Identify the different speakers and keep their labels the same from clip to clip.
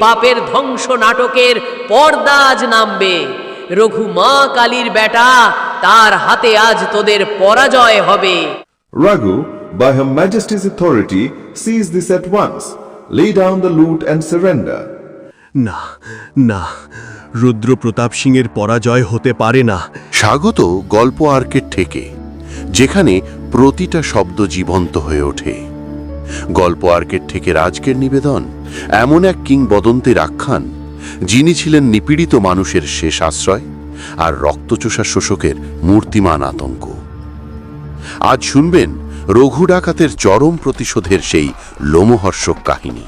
Speaker 1: পাপের ধ্বংস নাটকের পর্দা আজ নামবে। রঘু মা কালীর বেটা তার হাতে আজ তোদের পরাজয় হবে।
Speaker 2: Raghu, by Her Majesty's authority, seize this at once. Lay down the loot and surrender.
Speaker 3: না না রুদ্র প্রতাপ সিংয়ের পরাজয় হতে পারে না।
Speaker 4: স্বাগত গল্প আর্কের থেকে যেখানে প্রতিটা শব্দ জীবন্ত হয়ে ওঠে। গল্প আর্কের থেকে রাজকের নিবেদন। এমন এক কিংবদন্তির আখ্যান যিনি ছিলেন নিপীড়িত মানুষের শেষ আশ্রয় আর রক্তচোষা শোষকের মূর্তিমান আতঙ্ক। আজ শুনবেন রঘু ডাকাতের চরম প্রতিশোধের সেই লোমহর্ষক কাহিনী,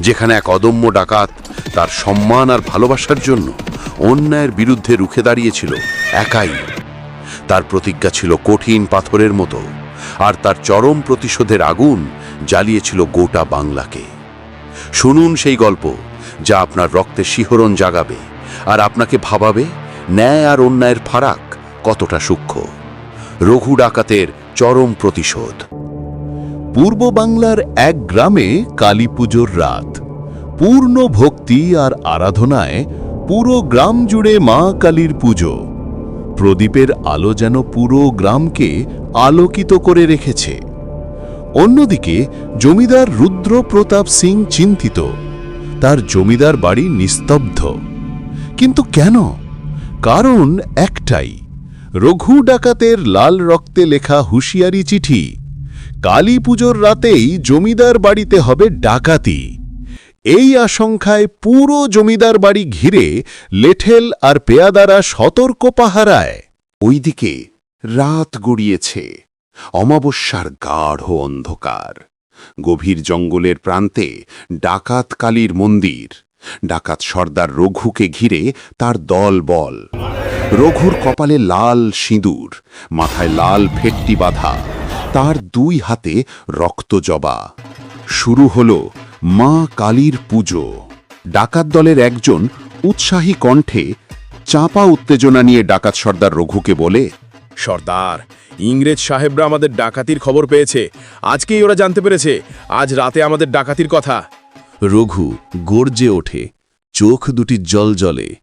Speaker 4: যেখানে এক অদম্য ডাকাত তার সম্মান আর ভালোবাসার জন্য অন্যায়ের বিরুদ্ধে রুখে দাঁড়িয়েছিল একাই। তার প্রতিজ্ঞা ছিল কঠিন পাথরের মতো, আর তার চরম প্রতিশোধের আগুন জ্বালিয়েছিল গোটা বাংলাকে। শুনুন সেই গল্প, যা আপনার রক্তে শিহরণ জাগাবে, আর আপনাকে ভাবাবে ন্যায় আর অন্যায়ের ফারাক কতটা সূক্ষ্ম। রঘু ডাকাতের চরম প্রতিশোধ। পূর্ব বাংলার এক গ্রামে কালী পুজোর রাত। পূর্ণ ভক্তি আর আরাধনায় পুরো গ্রাম জুড়ে মা কালীর পুজো। প্রদীপের আলো যেন পুরো গ্রামকে আলোকিত করে রেখেছে। অন্যদিকে, জমিদার রুদ্র প্রতাপ সিং চিন্তিত। তার জমিদার বাড়ি নিস্তব্ধ। কিন্তু কেন? কারণ একটাই, রঘু ডাকাতের লাল রক্তে লেখা হুঁশিয়ারি চিঠি, কালী পুজোর রাতেই জমিদার বাড়িতে হবে ডাকাতি। এই আশঙ্কায় পুরো জমিদার বাড়ি ঘিরে লেঠেল আর পেয়াদারা সতর্ক পাহারায়। ওইদিকে রাত গড়িয়েছে। অমাবস্যার গাঢ় অন্ধকার। গভীর জঙ্গলের প্রান্তে ডাকাত কালীর মন্দির। ডাকাত সর্দার রঘুকে ঘিরে তার দল বল। রঘুর কপালে লাল সিঁদুর, মাথায় লাল ফেটটি বাঁধা, তার দুই হাতে রক্ত জবা। শুরু হল মা কালীর পুজো। ডাকাত দলের একজন উৎসাহী কণ্ঠে চাপা উত্তেজনা নিয়ে ডাকাত সর্দার রঘুকে বলে
Speaker 5: সর্দার ইংরেজ সাহেবরা আমাদের ডাকাতির খবর পেয়েছে। আজকেই ওরা জানতে পেরেছে আজ রাতে আমাদের ডাকাতির কথা।
Speaker 4: রঘু গর্জে ওঠে চোখ দুটি জল জলে।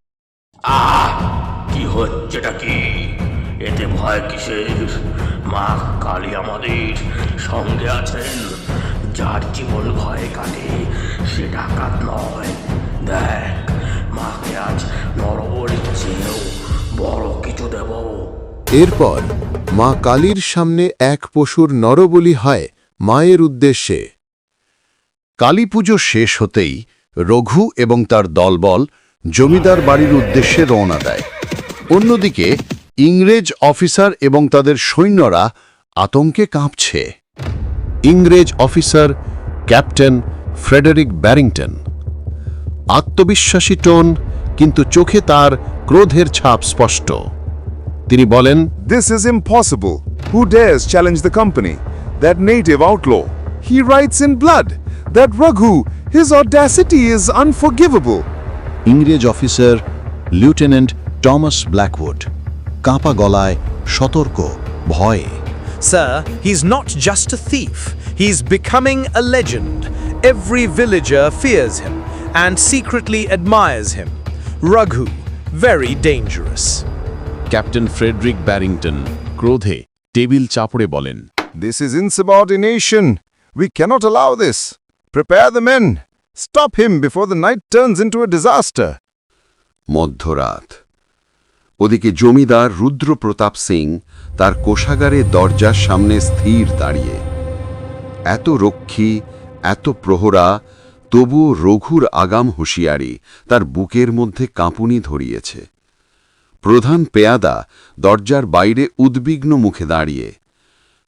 Speaker 6: কি হচ্ছেটা কি? এতে ভয় কিসের? মা কালী আমাদের সঙ্গে আছেন যার জীবন ভয়ে কাটে সে ডাকাত নয়। দেখ মাকে আজ নরবলির চেয়েও বড় কিছু দেব।
Speaker 4: এরপর মা কালীর সামনে এক পশুর নরবলি হয় মায়ের উদ্দেশ্যে। কালী পুজো শেষ হতেই রঘু এবং তার দলবল জমিদার বাড়ির উদ্দেশ্যে রওনা দেয়। অন্যদিকে ইংরেজ অফিসার এবং তাদের সৈন্যরা আতঙ্কে কাঁপছে। ইংরেজ অফিসার ক্যাপ্টেন ফ্রেডারিক ব্যারিংটন। আত্মবিশ্বাসী টোন, কিন্তু চোখে তার ক্রোধের ছাপ স্পষ্ট। তিনি বলেন
Speaker 7: This is impossible. Who dares challenge the company? That native outlaw. He writes in blood. That Raghu, his audacity is unforgivable.
Speaker 4: ইংরেজ অফিসার লিউটেন্যান্ট টমাস ব্ল্যাকউড কাঁপা গলায় সতর্ক ভয়ে
Speaker 8: Sir, he's not just a thief, he's becoming a legend. Every villager fears him and secretly admires him. Raghu, very dangerous.
Speaker 4: Captain Frederick Barrington ক্রোধে table চাপড়ে বলেন
Speaker 7: This is insubordination. We cannot allow this. Prepare the men. Stop him before the night turns into a disaster.
Speaker 4: মধ্যরাত ওদিকে জমিদার রুদ্র প্রতাপ সিং তার কোষাগারে দরজার সামনে স্থির দাঁড়িয়ে এত রক্ষী এত প্রহরা তবুও রঘুর আগাম হুঁশিয়ারি তার বুকের মধ্যে কাঁপুনি ধরিয়েছে প্রধান পেয়াদা দরজার বাইরে উদ্বিগ্ন মুখে দাঁড়িয়ে।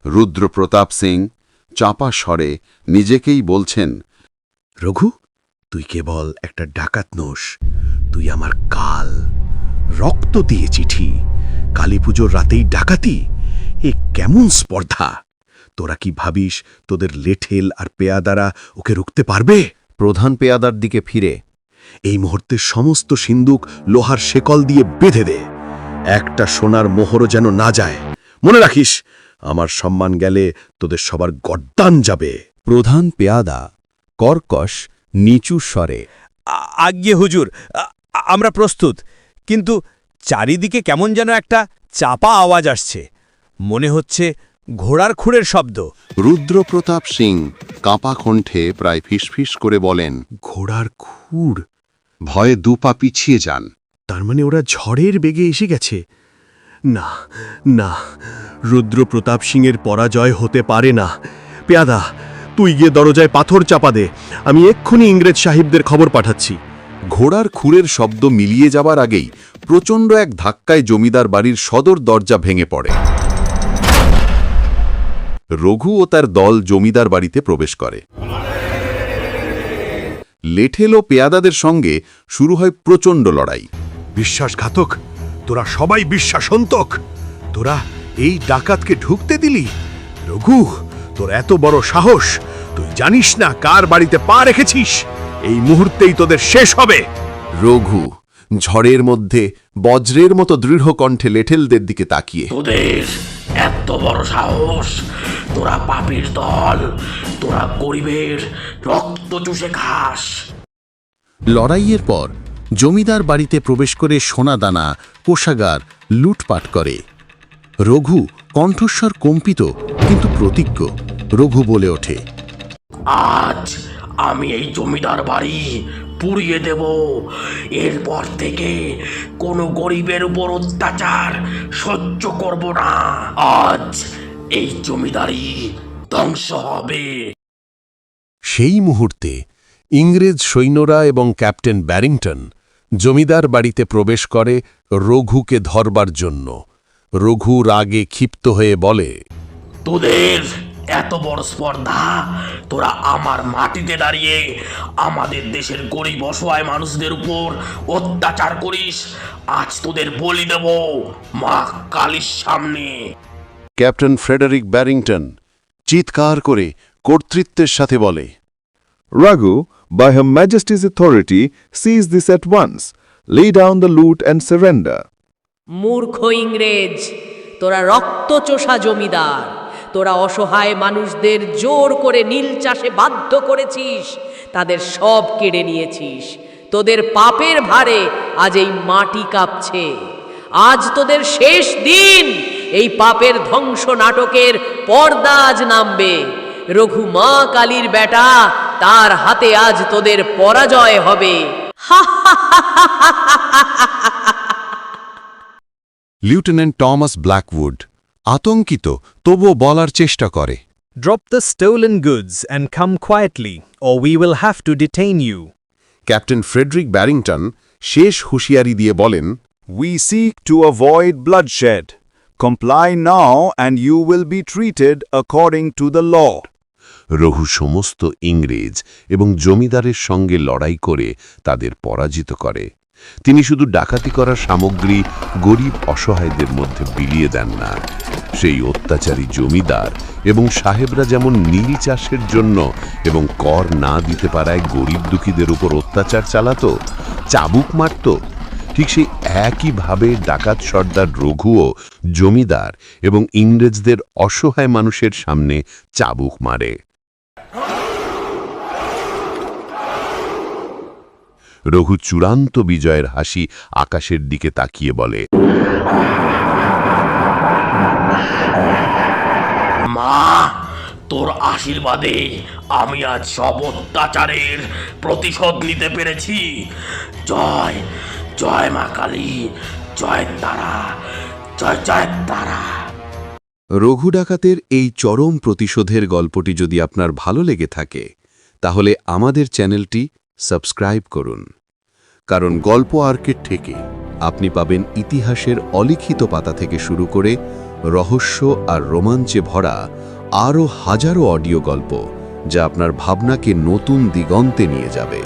Speaker 4: রুদ্র প্রতাপ সিং চাপা স্বরে নিজেকেই বলছেন
Speaker 3: রঘু তুই কেবল একটা ডাকাত নোস তুই আমার কাল রক্ত দিয়ে চিঠি। কালী পুজোর রাতেই ডাকাতি? এ কেমন স্পর্ধা? তোরা কি ভাবিস তোদের লেঠেল আর পেয়াদারা ওকে রুখতে পারবে?
Speaker 4: প্রধান পেয়াদার দিকে ফিরে
Speaker 3: এই মুহূর্তে সমস্ত সিন্দুক লোহার শেকল দিয়ে বেঁধে দে। একটা সোনার মোহরও যেন না যায়। মনে রাখিস আমার সম্মান গেলে তোদের সবার গদ্দান যাবে।
Speaker 4: প্রধান পেয়াদা কর্কশ নিচু স্বরে
Speaker 8: আজ্ঞে হুজুর আমরা প্রস্তুত। কিন্তু চারিদিকে কেমন যেন একটা চাপা আওয়াজ আসছে। মনে হচ্ছে ঘোড়ার খুঁড়ের শব্দ।
Speaker 4: রুদ্রপ্রতাপ সিং কাঁপা কণ্ঠে প্রায় ফিসফিস করে বলেন
Speaker 3: ঘোড়ার খুর
Speaker 4: ভয়ে দুপা পিছিয়ে যান।
Speaker 3: তার মানে ওরা ঝড়ের বেগে এসে গেছে। না না রুদ্র রুদ্রপ্রতাপ সিংয়ের পরাজয় হতে পারে না। পেয়াদা তুই গিয়ে দরজায় পাথর চাপা দে। আমি এক্ষুনি ইংরেজ সাহিবদের খবর পাঠাচ্ছি।
Speaker 4: ঘোড়ার খুরের শব্দ মিলিয়ে যাবার আগেই প্রচণ্ড এক ধাক্কায় জমিদার বাড়ির সদর দরজা ভেঙে পড়ে। রঘু ও তার দল জমিদার বাড়িতে প্রবেশ করে। লেঠেল ও পেয়াদাদের সঙ্গে শুরু হয় প্রচণ্ড লড়াই।
Speaker 3: বিশ্বাসঘাতক তোরা সবাই বিশ্বাসন্তক। তোরা এই ডাকাতকে ঢুকতে দিলি? রঘু তোর এত বড় সাহস তুই জানিস না কার বাড়িতে পা রেখেছিস? এই মুহূর্তেই তোদের শেষ হবে।
Speaker 4: রঘু ঝড়ের মধ্যে বজ্রের মতো দৃঢ় কণ্ঠে লেঠেলদের দিকে তাকিয়ে।
Speaker 6: তোদের এত বড় সাহস তোরা পাপির দল তোরা গরিবের রক্ত চুষে খাস।
Speaker 4: লড়াইয়ের পর জমিদার বাড়িতে প্রবেশ করে সোনাদানা কোষাগার লুটপাট করে। রঘু কণ্ঠস্বর কম্পিত কিন্তু প্রতিজ্ঞ রঘু বলে ওঠে।
Speaker 6: আজ আমি এই জমিদার বাড়ি পুড়িয়ে দেব। এরপর থেকে কোনো গরিবের উপর অত্যাচার সহ্য করব না। আজ এই জমিদারি ধ্বংস হবে।
Speaker 4: সেই মুহূর্তে ইংরেজ সৈন্যরা এবং ক্যাপ্টেন ব্যারিংটন জমিদার বাড়িতে প্রবেশ করে রঘুকে ধরবার জন্য। রঘু রাগে ক্ষিপ্ত হয়ে বলে
Speaker 6: তোদের এত বড় স্পর্ধা তোরা আমার মাটিতে দাঁড়িয়ে আমাদের দেশের গরিব অসহায় মানুষদের উপর অত্যাচার করিস। আজ তোদের বলি দেব মা কালীর সামনে।
Speaker 4: ক্যাপ্টেন ফ্রেডারিক ব্যারিংটন চিৎকার করে কর্তৃত্বের সাথে বলে
Speaker 2: Raghu, by Her Majesty's authority cease this at once. Lay down the loot and surrender.
Speaker 1: মূর্খ ইংরেজ তোরা রক্তচোষা জমিদার তোরা অসহায় মানুষদের জোর করে নীল চাষে বাধ্য করেছিস তাদের সব কেড়ে নিয়েছিস তোদের পাপের ভারে আজ এই মাটি কাঁপছে আজ তোদের শেষ দিন এই পাপের ধ্বংস নাটকের পর্দা আজ নামবে রঘু মা কালীর বেটা তার হাতে আজ তোদের পরাজয় হবে
Speaker 4: লিউটেন্যান্ট টমাস ব্ল্যাকউড আতঙ্কিত তবুও বলার চেষ্টা করে
Speaker 8: Drop the stolen goods and come quietly, or we will have to detain you.
Speaker 4: Captain Frederick Barrington শেষ হুঁশিয়ারি দিয়ে বলেন
Speaker 7: We seek to avoid bloodshed. Comply now and you will be treated according to the law.
Speaker 4: Raghu সমস্ত ইংরেজ এবং জমিদারের সঙ্গে লড়াই করে তাদের পরাজিত করে তিনি শুধু ডাকাতি করা সামগ্রী গরিব অসহায়দের মধ্যে বিলিয়ে দেন না সেই অত্যাচারী জমিদার এবং সাহেবরা যেমন নীল চাষের জন্য এবং কর না দিতে পারায় গরিব দুঃখীদের উপর অত্যাচার চালাত, চাবুক মারত ঠিক সেই একইভাবে ডাকাত সর্দার রঘুও জমিদার এবং ইংরেজদের অসহায় মানুষের সামনে চাবুক মারে। রঘু চূড়ান্ত বিজয়ের হাসি আকাশের দিকে তাকিয়ে বলে,
Speaker 6: মা, তোর আশীর্বাদে আমি আজ সব অত্যাচারের প্রতিশোধ নিতে পেরেছি। জয় জয় মা কালী, জয় তারা, জয় জয় তারা।
Speaker 4: রঘু ডাকাতের এই চরম প্রতিশোধের গল্পটি যদি আপনার ভালো লেগে থাকে, তাহলে আমাদের চ্যানেলটি সাবস্ক্রাইব করুন। কারণ গল্প আর্কের থেকে আপনি পাবেন ইতিহাসের অলিখিত পাতা থেকে শুরু করে রহস্য আর রোমাঞ্চে ভরা আরও হাজারো অডিও গল্প যা আপনার ভাবনাকে নতুন দিগন্তে নিয়ে যাবে।